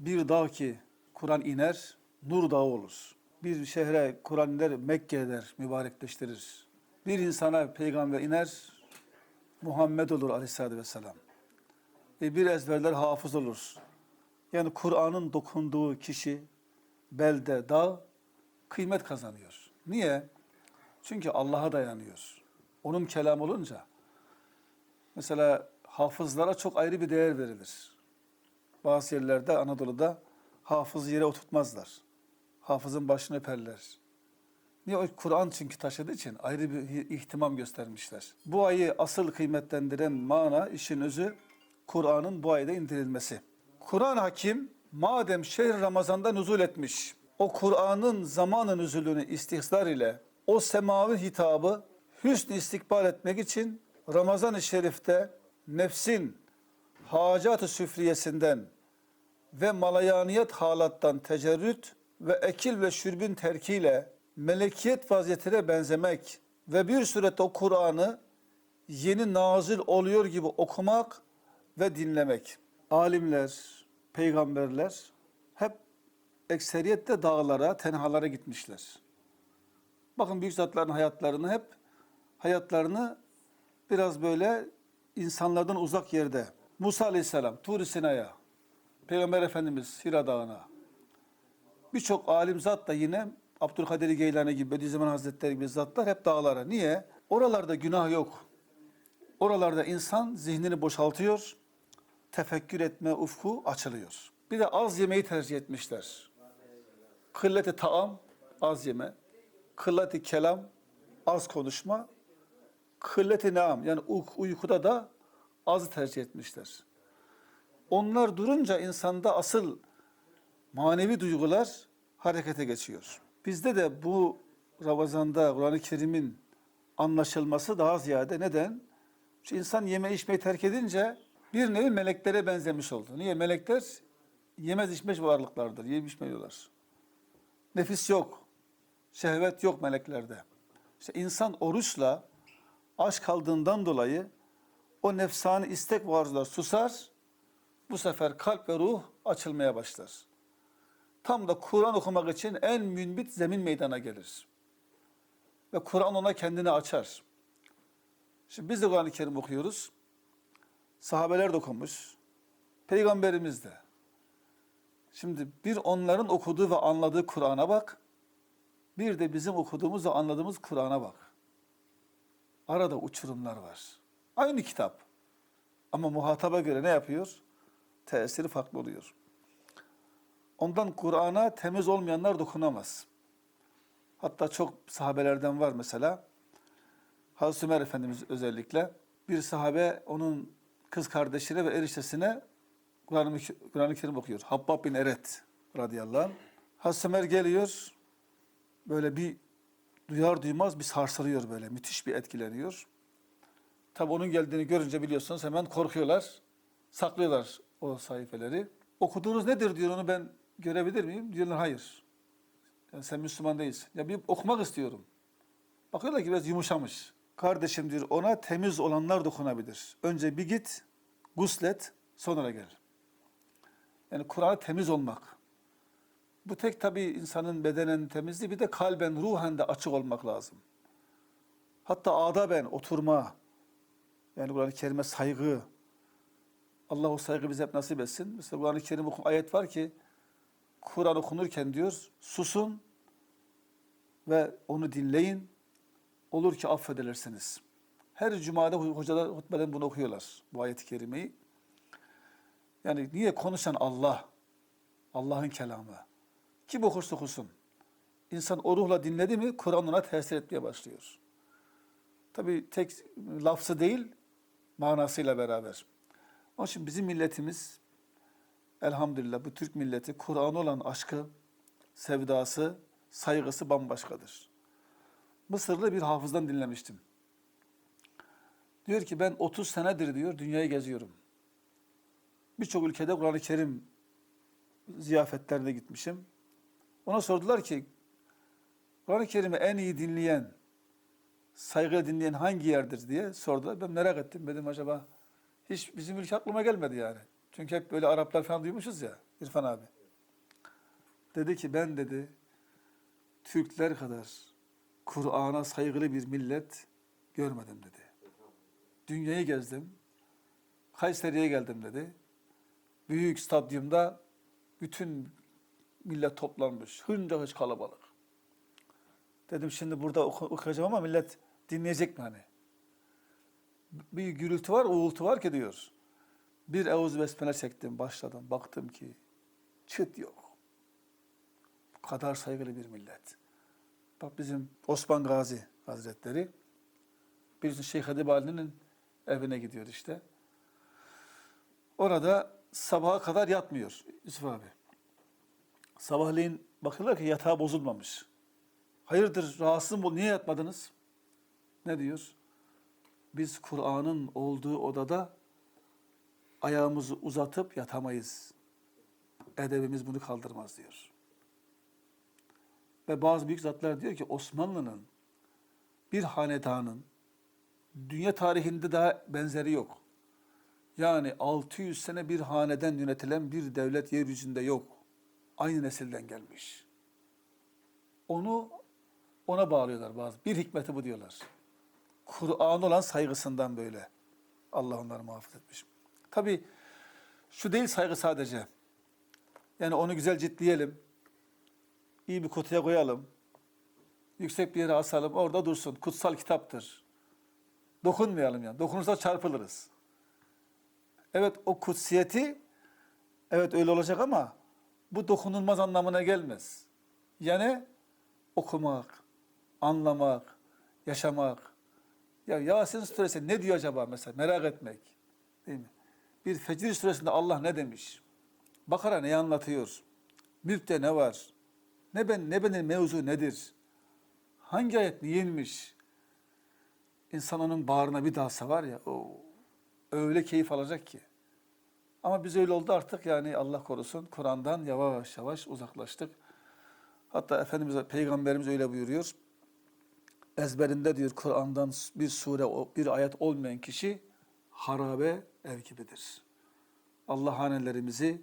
Bir dağ ki Kur'an iner, nur dağı olur. Bir şehre Kur'an iner, Mekke eder, mübarekleştirir. Bir insana peygamber iner, Muhammed olur aleyhissalatü vesselam. Ve bir ezberler hafız olur. Yani Kur'an'ın dokunduğu kişi, belde, dağ kıymet kazanıyor. Niye? Çünkü Allah'a dayanıyor. Onun kelam olunca. Mesela hafızlara çok ayrı bir değer verilir. Bazı yerlerde Anadolu'da hafız yere oturtmazlar. Hafızın başını öperler. Niye? O Kur'an çünkü taşıdığı için ayrı bir ihtimam göstermişler. Bu ayı asıl kıymetlendiren mana, işin özü Kur'an'ın bu ayda indirilmesi. Kur'an hakim madem şehr Ramazan'da nuzul etmiş, o Kur'an'ın zamanın nüzulünü istihzar ile o semavi hitabı hüsn istikbal etmek için Ramazan-ı Şerif'te nefsin hacat-ı süfriyesinden ve malayaniyet halattan tecerrüt ve ekil ve şürbün terkiyle melekiyet vaziyetine benzemek ve bir surette o Kur'an'ı yeni nazil oluyor gibi okumak ve dinlemek. Alimler, peygamberler hep ekseriyette dağlara, tenhalara gitmişler. Bakın büyük zatların hayatlarını hep hayatlarını biraz böyle insanlardan uzak yerde. Musa Aleyhisselam Tur-i Sina'ya, Peygamber Efendimiz Hira Dağı'na, birçok alim zat da yine Abdülkadir Geylani gibi, Bediüzzaman Hazretleri gibi zatlar hep dağlara. Niye? Oralarda günah yok. Oralarda insan zihnini boşaltıyor, tefekkür etme ufku açılıyor. Bir de az yemeği tercih etmişler. Kılleti taam, az yeme. Kılleti kelam, az konuşma. Kılleti naam, yani uy- uykuda da az tercih etmişler. Onlar durunca insanda asıl manevi duygular harekete geçiyor. Bizde de bu Ramazan'da Kur'an-ı Kerim'in anlaşılması daha ziyade neden? Çünkü insan yeme içmeyi terk edince bir nevi meleklere benzemiş oldu. Niye? Melekler yemez içmez varlıklardır. Yiyip içmiyorlar. Nefis yok. Şehvet yok meleklerde. İşte insan oruçla aç kaldığından dolayı o nefsani istek ve arzular susar. Bu sefer kalp ve ruh açılmaya başlar. Tam da Kur'an okumak için en münbit zemin meydana gelir. Ve Kur'an ona kendini açar. Şimdi biz de Kur'an-ı Kerim okuyoruz. Sahabeler de okumuş. Peygamberimiz de. Şimdi bir onların okuduğu ve anladığı Kur'an'a bak. Bir de bizim okuduğumuz ve anladığımız Kur'an'a bak. Arada uçurumlar var. Aynı kitap. Ama muhataba göre ne yapıyor? Tesiri farklı oluyor. Ondan Kur'an'a temiz olmayanlar dokunamaz. Hatta çok sahabelerden var mesela. Hazreti Ömer Efendimiz özellikle. Bir sahabe onun kız kardeşine ve eriştesine Kur'an-ı Kur'an-ı Kerim okuyor. Habbab bin Eret radıyallahu anh. Hazreti Ömer geliyor. Böyle bir duyar duymaz bir sarsılıyor böyle. Müthiş bir etkileniyor. Tabi onun geldiğini görünce biliyorsunuz hemen korkuyorlar. Saklıyorlar o sayfeleri. Okuduğunuz nedir diyor onu ben görebilir miyim? Diyorlar hayır. Yani sen Müslüman değilsin. Ya bir okumak istiyorum. Bakıyorlar ki biraz yumuşamış. Kardeşim diyor ona temiz olanlar dokunabilir. Önce bir git, guslet, sonra gel. Yani Kur'an'a temiz olmak. Bu tek tabii insanın bedenen temizliği bir de kalben, ruhen de açık olmak lazım. Hatta adaben, oturma, yani Kur'an-ı Kerim'e saygı, Allah o saygı bize hep nasip etsin. Mesela Kur'an-ı Kerim oku- ayet var ki, Kur'an okunurken diyor, susun ve onu dinleyin, olur ki affedilirsiniz. Her cumada hocalar hutbeden bunu okuyorlar, bu ayet-i kerimeyi. Yani niye konuşan Allah, Allah'ın kelamı. Kim okursa okusun. İnsan o ruhla dinledi mi Kur'an ona tesir etmeye başlıyor. Tabi tek lafzı değil, manasıyla beraber. Onun için bizim milletimiz elhamdülillah bu Türk milleti Kur'an olan aşkı, sevdası, saygısı bambaşkadır. Mısırlı bir hafızdan dinlemiştim. Diyor ki ben 30 senedir diyor dünyayı geziyorum. Birçok ülkede Kur'an-ı Kerim ziyafetlerine gitmişim. Ona sordular ki Kur'an-ı Kerim'i en iyi dinleyen, saygıyla dinleyen hangi yerdir diye sordular. Ben merak ettim. Dedim acaba hiç bizim ülke aklıma gelmedi yani. Çünkü hep böyle Araplar falan duymuşuz ya. İrfan abi. Dedi ki ben dedi Türkler kadar Kur'an'a saygılı bir millet görmedim dedi. Dünyayı gezdim. Kayseri'ye geldim dedi. Büyük stadyumda bütün millet toplanmış. Hınca hınç kalabalık. Dedim şimdi burada oku- okuyacağım ama millet dinleyecek mi hani? Bir gürültü var, uğultu var ki diyor. Bir Eûzü Besmele çektim, başladım. Baktım ki çıt yok. Bu kadar saygılı bir millet. Bak bizim Osman Gazi Hazretleri birisi Şeyh Hadip Ali'nin evine gidiyor işte. Orada sabaha kadar yatmıyor Yusuf abi. Sabahleyin bakıyorlar ki yatağı bozulmamış. Hayırdır rahatsız mı? Niye yatmadınız? Ne diyor? Biz Kur'an'ın olduğu odada ayağımızı uzatıp yatamayız. Edebimiz bunu kaldırmaz diyor. Ve bazı büyük zatlar diyor ki Osmanlı'nın bir hanedanın dünya tarihinde daha benzeri yok. Yani 600 sene bir haneden yönetilen bir devlet yeryüzünde yok. Aynı nesilden gelmiş. Onu ona bağlıyorlar bazı. Bir hikmeti bu diyorlar. Kur'an olan saygısından böyle. Allah onları muhafaza etmiş. Tabi şu değil saygı sadece. Yani onu güzel ciddiyelim. İyi bir kutuya koyalım. Yüksek bir yere asalım. Orada dursun. Kutsal kitaptır. Dokunmayalım yani. Dokunursa çarpılırız. Evet o kutsiyeti evet öyle olacak ama bu dokunulmaz anlamına gelmez. Yani okumak, anlamak, yaşamak. Ya Yasin suresi ne diyor acaba mesela merak etmek. Değil mi? Bir Fecr suresinde Allah ne demiş? Bakara neyi anlatıyor? Mülkte ne var? Ne ben ne benim mevzu nedir? Hangi ayet niyinmiş? İnsan onun bağrına bir dalsa var ya o öyle keyif alacak ki. Ama biz öyle oldu artık yani Allah korusun Kur'an'dan yavaş yavaş uzaklaştık. Hatta Efendimiz Peygamberimiz öyle buyuruyor. Ezberinde diyor Kur'an'dan bir sure, bir ayet olmayan kişi harabe ev gibidir. Allah hanelerimizi,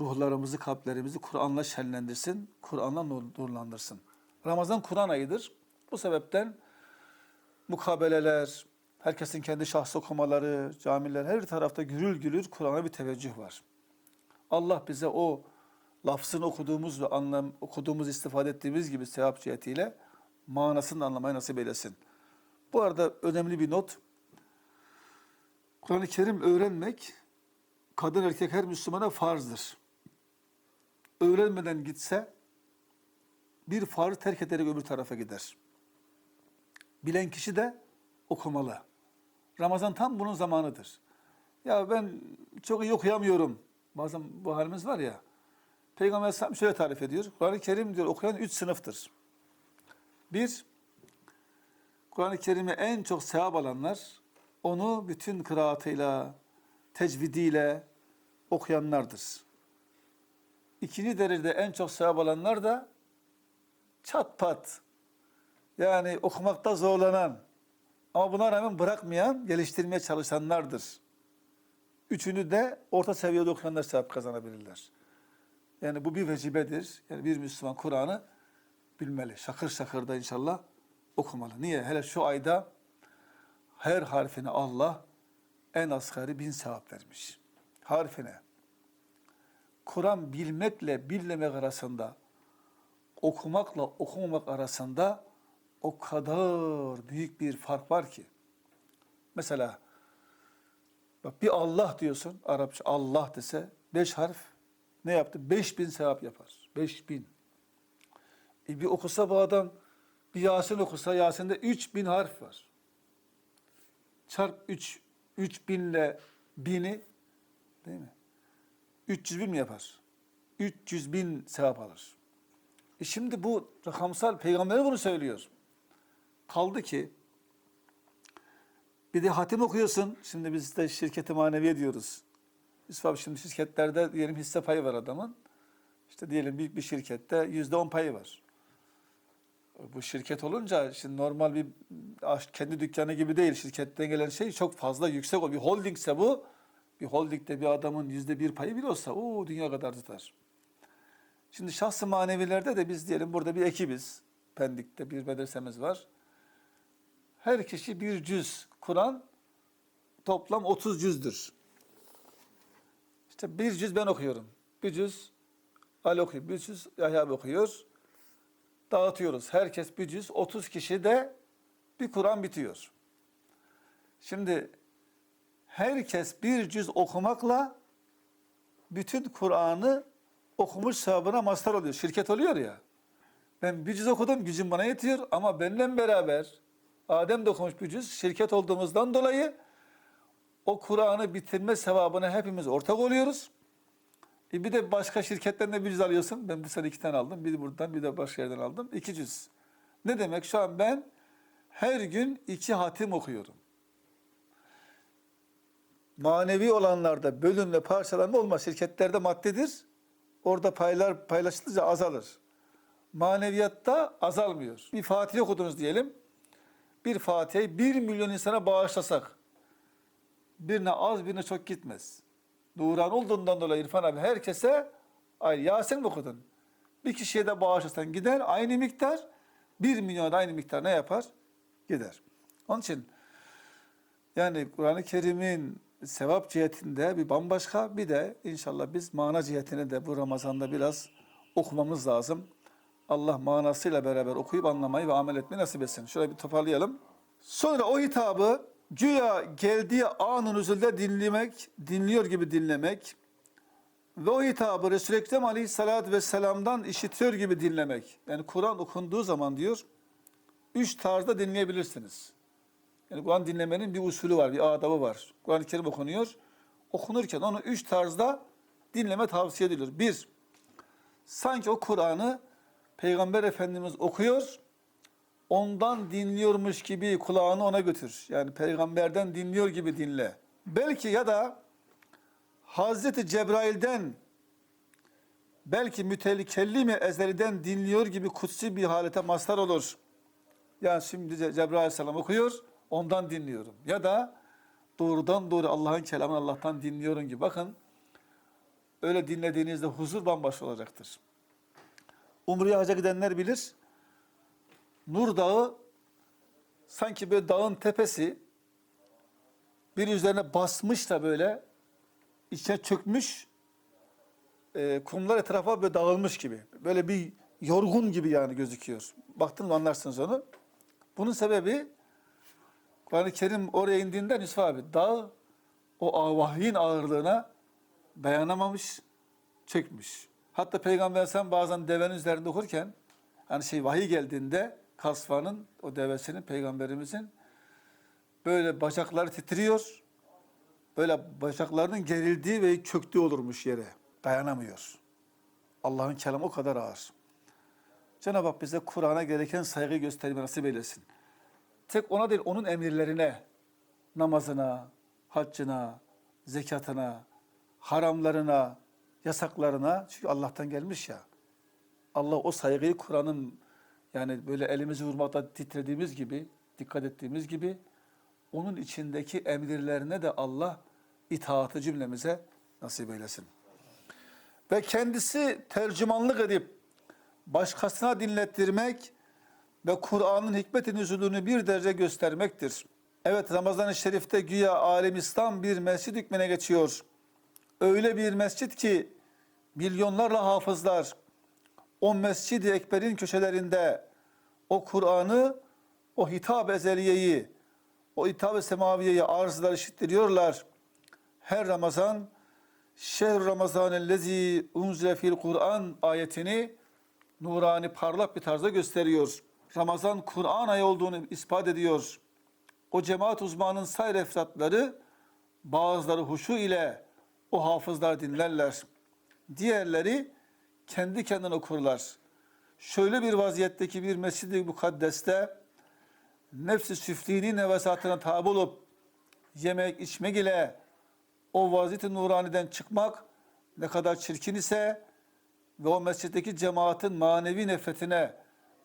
ruhlarımızı, kalplerimizi Kur'an'la şenlendirsin, Kur'an'la nur- nurlandırsın. Ramazan Kur'an ayıdır. Bu sebepten mukabeleler, herkesin kendi şahs okumaları, camiler her tarafta gürül gürül Kur'an'a bir teveccüh var. Allah bize o lafzını okuduğumuz ve anlam okuduğumuz, istifade ettiğimiz gibi sevap cihetiyle manasını anlamayı nasip eylesin. Bu arada önemli bir not. Kur'an-ı Kerim öğrenmek kadın erkek her Müslümana farzdır. Öğrenmeden gitse bir farz terk ederek öbür tarafa gider. Bilen kişi de okumalı. Ramazan tam bunun zamanıdır. Ya ben çok iyi okuyamıyorum. Bazen bu halimiz var ya. Peygamber Aleyhisselam şöyle tarif ediyor. Kur'an-ı Kerim diyor okuyan üç sınıftır. Bir, Kur'an-ı Kerim'e en çok sevap alanlar, onu bütün kıraatıyla, tecvidiyle okuyanlardır. İkinci derecede en çok sevap alanlar da çat pat, yani okumakta zorlanan ama buna rağmen bırakmayan, geliştirmeye çalışanlardır. Üçünü de orta seviyede okuyanlar sevap kazanabilirler. Yani bu bir vecibedir. Yani bir Müslüman Kur'an'ı bilmeli. Şakır şakır da inşallah okumalı. Niye? Hele şu ayda her harfine Allah en asgari bin sevap vermiş. Harfine. Kur'an bilmekle bilmemek arasında, okumakla okumamak arasında o kadar büyük bir fark var ki. Mesela bak bir Allah diyorsun, Arapça Allah dese beş harf ne yaptı? Beş bin sevap yapar. Beş bin. E bir okusa bu adam bir Yasin okusa Yasin'de üç bin harf var. Çarp üç, üç binle bini değil mi? 300 bin mi yapar? 300 bin sevap alır. E şimdi bu rakamsal peygamber bunu söylüyor. Kaldı ki bir de hatim okuyorsun. Şimdi biz de şirketi maneviye diyoruz. Abi şimdi şirketlerde diyelim hisse payı var adamın. İşte diyelim büyük bir şirkette yüzde on payı var. Bu şirket olunca şimdi normal bir kendi dükkanı gibi değil. Şirketten gelen şey çok fazla yüksek oluyor. Bir holdingse bu Bir holdingde bir adamın yüzde bir payı bile olsa o dünya kadar tutar. Şimdi şahsı manevilerde de biz diyelim burada bir ekibiz. Pendik'te bir medresemiz var. Her kişi bir cüz Kur'an toplam 30 cüzdür. İşte bir cüz ben okuyorum. Bir cüz Ali okuyor. Bir cüz Yahya okuyor. Dağıtıyoruz. Herkes bir cüz. 30 kişi de bir Kur'an bitiyor. Şimdi herkes bir cüz okumakla bütün Kur'an'ı okumuş sevabına mazhar oluyor. Şirket oluyor ya. Ben bir cüz okudum, gücüm bana yetiyor ama benimle beraber Adem de okumuş bir cüz, şirket olduğumuzdan dolayı o Kur'an'ı bitirme sevabına hepimiz ortak oluyoruz. E bir de başka şirketten de bir cüz alıyorsun. Ben bu sene iki tane aldım. Bir buradan bir de başka yerden aldım. İki cüz. Ne demek? Şu an ben her gün iki hatim okuyorum. Manevi olanlarda bölünme, parçalanma olmaz. Şirketlerde maddedir. Orada paylar paylaşılınca azalır. Maneviyatta azalmıyor. Bir Fatih okudunuz diyelim. Bir Fatiha'yı bir milyon insana bağışlasak birine az birine çok gitmez. Nuran olduğundan dolayı İrfan abi herkese ay Yasin okudun? Bir kişiye de bağışlasan gider aynı miktar. Bir milyona da aynı miktar ne yapar? Gider. Onun için yani Kur'an-ı Kerim'in sevap cihetinde bir bambaşka bir de inşallah biz mana cihetine de bu Ramazan'da biraz okumamız lazım. Allah manasıyla beraber okuyup anlamayı ve amel etmeyi nasip etsin. Şöyle bir toparlayalım. Sonra o hitabı güya geldiği anın üzerinde dinlemek, dinliyor gibi dinlemek ve o hitabı Resul-i Ekrem Aleyhisselatü Vesselam'dan işitiyor gibi dinlemek. Yani Kur'an okunduğu zaman diyor, üç tarzda dinleyebilirsiniz. Yani Kur'an dinlemenin bir usulü var, bir adabı var. Kur'an-ı Kerim okunuyor. Okunurken onu üç tarzda dinleme tavsiye ediliyor. Bir, sanki o Kur'an'ı Peygamber Efendimiz okuyor, ondan dinliyormuş gibi kulağını ona götür. Yani peygamberden dinliyor gibi dinle. Belki ya da Hazreti Cebrail'den belki mütellimi ezeliden dinliyor gibi kutsi bir halete mazhar olur. Yani şimdi Ce- Cebrail Aleyhisselam okuyor, ondan dinliyorum. Ya da doğrudan doğru Allah'ın kelamını Allah'tan dinliyorum gibi. Bakın öyle dinlediğinizde huzur bambaşka olacaktır. Umre'ye hacca gidenler bilir. Nur Dağı sanki böyle dağın tepesi bir üzerine basmış da böyle içine çökmüş e, kumlar etrafa böyle dağılmış gibi. Böyle bir yorgun gibi yani gözüküyor. Baktınız anlarsınız onu. Bunun sebebi Kur'an-ı Kerim oraya indiğinde Yusuf abi dağ o vahyin ağırlığına dayanamamış, çökmüş. Hatta Peygamber sen bazen devenin üzerinde okurken hani şey vahiy geldiğinde kasvanın o devesinin peygamberimizin böyle bacakları titriyor. Böyle bacaklarının gerildiği ve çöktüğü olurmuş yere. Dayanamıyor. Allah'ın kelamı o kadar ağır. Cenab-ı Hak bize Kur'an'a gereken saygı göstermeyi nasip eylesin. Tek ona değil, onun emirlerine, namazına, haccına, zekatına, haramlarına, yasaklarına. Çünkü Allah'tan gelmiş ya. Allah o saygıyı Kur'an'ın yani böyle elimizi vurmakta titrediğimiz gibi, dikkat ettiğimiz gibi onun içindeki emirlerine de Allah itaatı cümlemize nasip eylesin. Ve kendisi tercümanlık edip başkasına dinlettirmek ve Kur'an'ın hikmet-i nüzulünü bir derece göstermektir. Evet Ramazan-ı Şerif'te güya alem İslam bir mescid hükmüne geçiyor. Öyle bir mescit ki milyonlarla hafızlar o Mescid-i Ekber'in köşelerinde o Kur'an'ı, o hitap ezeliyeyi, o hitap-ı semaviyeyi arzlar işittiriyorlar. Her Ramazan Şehr Ramazan ellezî unzile fil Kur'an ayetini nurani parlak bir tarzda gösteriyor. Ramazan Kur'an ayı olduğunu ispat ediyor. O cemaat uzmanının sayr efratları bazıları huşu ile o hafızlar dinlerler. Diğerleri kendi kendine okurlar. Şöyle bir vaziyetteki bir mescid-i mukaddeste nefsi süfliğinin nevesatına tabi olup yemek içmek ile o vaziyet-i nuraniden çıkmak ne kadar çirkin ise ve o mescitteki cemaatin manevi nefretine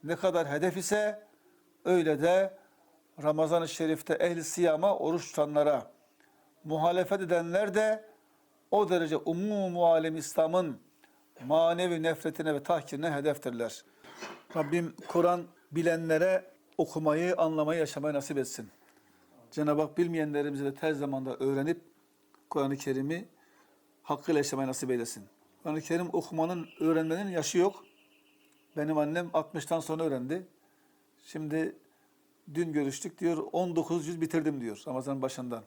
ne kadar hedef ise öyle de Ramazan-ı Şerif'te ehli siyama oruç tutanlara muhalefet edenler de o derece umumu alem İslam'ın manevi nefretine ve tahkirine hedeftirler. Rabbim Kur'an bilenlere okumayı, anlamayı, yaşamayı nasip etsin. Cenab-ı Hak bilmeyenlerimize de tez zamanda öğrenip Kur'an-ı Kerim'i hakkıyla yaşamayı nasip eylesin. Kur'an-ı Kerim okumanın, öğrenmenin yaşı yok. Benim annem 60'tan sonra öğrendi. Şimdi dün görüştük diyor 19 yüz bitirdim diyor Ramazan başından.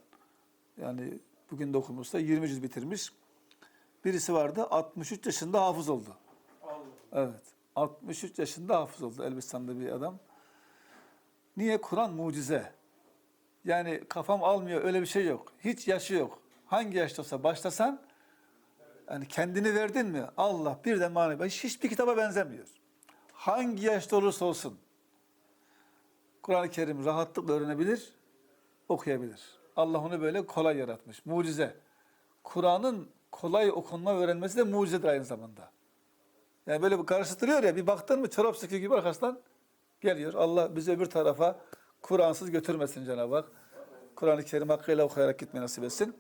Yani bugün de okumuşsa 20 yüz bitirmiş. Birisi vardı 63 yaşında hafız oldu. Evet. 63 yaşında hafız oldu Elbistan'da bir adam. Niye? Kur'an mucize. Yani kafam almıyor öyle bir şey yok. Hiç yaşı yok. Hangi yaşta olsa başlasan yani kendini verdin mi Allah birden manevi. Hiç- Hiçbir kitaba benzemiyor. Hangi yaşta olursa olsun Kur'an-ı Kerim rahatlıkla öğrenebilir, okuyabilir. Allah onu böyle kolay yaratmış. Mucize. Kur'an'ın kolay okunma öğrenmesi de mucizedir aynı zamanda. Yani böyle bir karıştırıyor ya bir baktın mı çorap söküğü gibi arkasından geliyor. Allah bizi öbür tarafa Kur'ansız götürmesin Cenab-ı Hak. Kur'an-ı Kerim hakkıyla okuyarak gitmeyi nasip etsin.